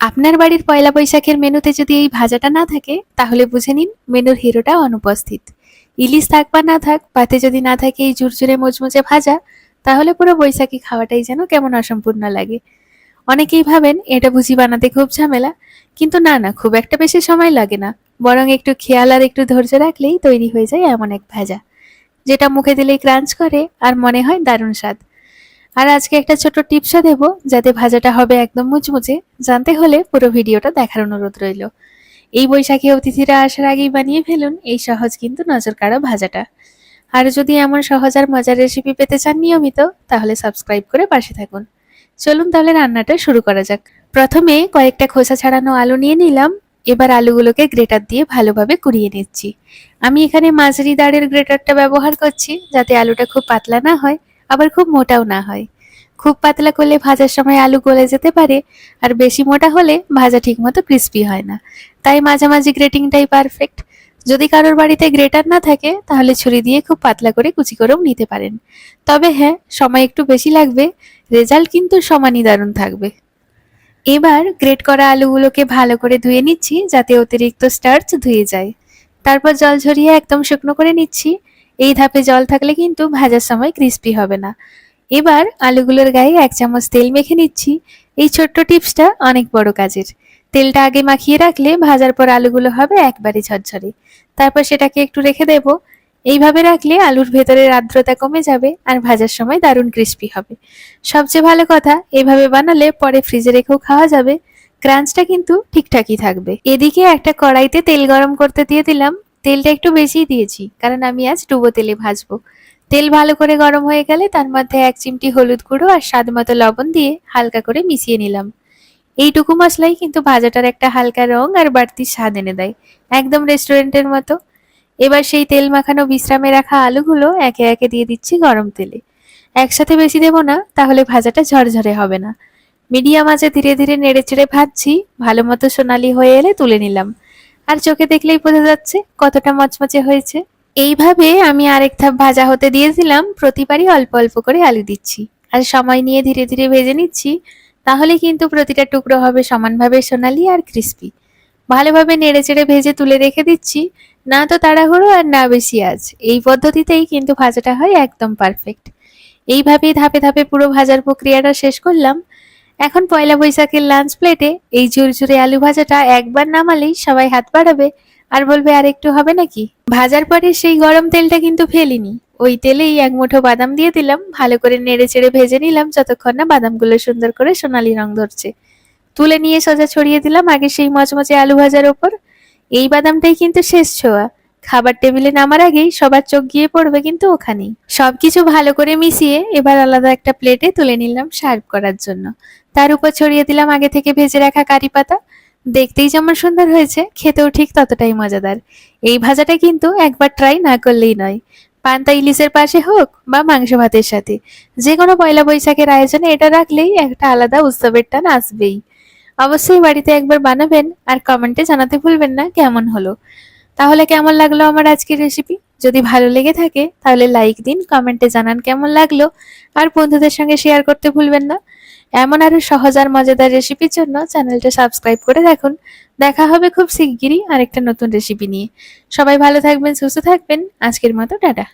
আপনার বাড়ির পয়লা বৈশাখের মেনুতে যদি এই ভাজাটা না থাকে, তাহলে বুঝে নিন মেনুর হিরোটা অনুপস্থিত। ইলিশ থাক বা না থাক, পাতে যদি না থাকে এই ঝুরঝুরে মুচমুচে ভাজা, তাহলে পুরো বৈশাখী খাওয়াটাই যেন কেমন অসম্পূর্ণ লাগে। অনেকেই ভাবেন, এটা বুঝি বানাতে খুব ঝামেলা। কিন্তু না না, খুব একটা বেশি সময় লাগে না। বরং একটু খেয়াল আর একটু ধৈর্য রাখলেই তৈরি হয়ে যায় এমন এক ভাজা, যেটা মুখে দিলেই ক্রাঞ্চ করে আর মনে হয় দারুণ স্বাদ। আর আজকে একটা ছোট টিপসও দেবো, যাতে ভাজাটা হবে একদম মুচমুচে। জানতে হলে পুরো ভিডিওটা দেখার অনুরোধ রইল। এই বৈশাখী অতিথিরা আসার আগেই বানিয়ে ফেলুন এই সহজ কিন্তু নজর কাড়া ভাজাটা। আর যদি এমন সহজ আর মজার রেসিপি পেতে চান নিয়মিত, তাহলে সাবস্ক্রাইব করে পাশে থাকুন। চলুন তাহলে রান্নাটা শুরু করা যাক। প্রথমে কয়েকটা খোসা ছাড়ানো আলু নিয়ে নিলাম। এবার আলুগুলোকে গ্রেটার দিয়ে ভালোভাবে কুড়িয়ে নিচ্ছি। আমি এখানে মাঝারি দাঁড়ের গ্রেটারটা ব্যবহার করছি, যাতে আলুটা খুব পাতলা না হয়। আবার খুব মোটাও না হয়। খুব পাতলা করলে ভাজার সময় আলু গলে যেতে পারে, আর বেশি মোটা হলে ভাজা ঠিকমতো ক্রিস্পি হয় না। তাই মাঝামাঝি গ্রেটিংটাই পারফেক্ট যদি কারোর বাড়িতে গ্রেটার না থাকে, তাহলে ছুরি দিয়ে খুব পাতলা করে কুচি করেও নিতে পারেন। তবে হ্যাঁ সময় একটু বেশি লাগবে রেজাল্ট কিন্তু সমানই দারুণ থাকবে। এবার গ্রেট করা আলুগুলোকে ভালো করে ধুয়ে নিচ্ছি, যাতে অতিরিক্ত স্টার্চ ধুয়ে যায়। তারপর জল ঝরিয়ে একদম শুকনো করে নিচ্ছি। এই ধাপে জল থাকলে কিন্তু ভাজার সময় ক্রিস্পি হবে না। এবার আলুগুলোর গায়ে এক চামচ তেল মেখে নিচ্ছি। এই ছোট্ট টিপসটা অনেক বড় কাজের। তেলটা আগে মাখিয়ে রাখলে ভাজার পর আলুগুলো হবে একবারে ঝরঝরে। তারপর সেটাকে একটু রেখে দেব। এইভাবে রাখলে আলুর ভেতরের আর্দ্রতা কমে যাবে আর ভাজার সময় দারুণ ক্রিস্পি হবে। সবচেয়ে ভালো কথা, এভাবে বানালে পরে ফ্রিজে রেখেও খাওয়া যাবে। ক্রাঞ্চটা কিন্তু ঠিকঠাকই থাকবে। এদিকে একটা কড়াইতে তেল গরম করতে দিয়ে দিলাম। তেলটা একটু বেশিই দিয়েছি, কারণ আমি আজ ডুবো তেলে ভাজবো। তেল ভালো করে গরম হয়ে গেলে তার মধ্যে এক চিমটি হলুদ গুঁড়ো আর স্বাদ মতো লবণ দিয়ে হালকা করে মিশিয়ে নিলাম। এইটুকু মশলাই কিন্তু ভাজাটার একটা হালকা রং আর বাড়তি স্বাদ এনে দেয়, একদম রেস্টুরেন্টের মতো। এবার সেই তেল মাখানো বিশ্রামে রাখা আলুগুলো একে একে দিয়ে দিচ্ছি গরম তেলে। একসাথে বেশি দেবো না, তাহলে ভাজাটা ঝরঝরে হবে না। মিডিয়াম আঁচে ধীরে ধীরে নেড়ে চেড়ে ভাজছি, ভালো মতো সোনালি হয়ে এলে তুলে নিলাম। আর চোখে দেখলেই বোঝা যাচ্ছে কতটা মচমচে হয়েছে। এইভাবে আমি আরেক ধাপ ভাজা হতে দিয়েছিলাম, প্রতিবারই অল্প অল্প করে আলু দিচ্ছি। আর সময় নিয়ে ধীরে ধীরে ভেজে নিচ্ছি, তাহলে কিন্তু প্রতিটা টুকরো হবে সমানভাবে সোনালি আর ক্রিস্পি। ভালোভাবে নেড়ে চেড়ে ভেজে তুলে রেখে দিচ্ছি, না তো তাড়াহুড়ো আর না বেশি আজ এই পদ্ধতিতেই কিন্তু ভাজাটা হয় একদম পারফেক্ট। এইভাবেই ধাপে ধাপে পুরো ভাজার প্রক্রিয়াটা শেষ করলাম। এখন পয়লা বৈশাখের লাঞ্চ প্লেটে এই ঝুরঝুরে আলু ভাজাটা একবার নামালেই সবাই হাত বাড়াবে। আর বলবে, আর একটু হবে নাকি? ভাজার পরে সেই গরম তেলটা কিন্তু ফেলিনি। ওই তেলেই এক মুঠো বাদাম দিয়ে দিলাম। ভালো করে নেড়ে চেড়ে ভেজে নিলাম। যতক্ষণ না বাদামগুলো সুন্দর করে সোনালি রং ধরছে। তুলে নিয়ে সোজা ছড়িয়ে দিলাম আগে সেই মচমচে আলু ভাজার ওপর। এই বাদামটাই কিন্তু শেষ ছোঁয়া। খাবার টেবিলে নামার আগেই সবার চোখ গিয়ে পড়বে কিন্তু ওখানেই। সবকিছু ভালো করে মিশিয়ে এবার আলাদা একটা প্লেটে তুলে নিলাম সার্ভ করার জন্য। তার উপর ছড়িয়ে দিলাম আগে থেকে ভেজে রাখা কারি পাতা। দেখতেই যেমন সুন্দর হয়েছে, খেতেও ঠিক ততটাই মজাদার। এই ভাজাটা কিন্তু একবার ট্রাই না করলেই নয়। পান্তা ইলিশের পাশে হোক বা মাংস ভাতের সাথে যে কোনো পয়লা বৈশাখের আয়োজনে এটা রাখলেই একটা আলাদা উৎসবের টান আসবেই। অবশ্যই বাড়িতে একবার বানাবেন আর কমেন্টে জানাতে ভুলবেন না কেমন হলো। তাহলে কেমন লাগল আমার আজকের রেসিপি যদি ভালো লেগে থাকে, তাহলে লাইক দিন কমেন্টে জানান কেমন লাগল। আর বন্ধুদের সঙ্গে শেয়ার করতে ভুলবেন না। এমন আরও সহজ আর মজাদার রেসিপির জন্য চ্যানেলটা সাবস্ক্রাইব করে রাখুন। দেখা হবে খুব শিগগিরই আরেকটা নতুন রেসিপি নিয়ে। সবাই ভালো থাকবেন, সুস্থ থাকবেন। আজকের মতো, টাটা।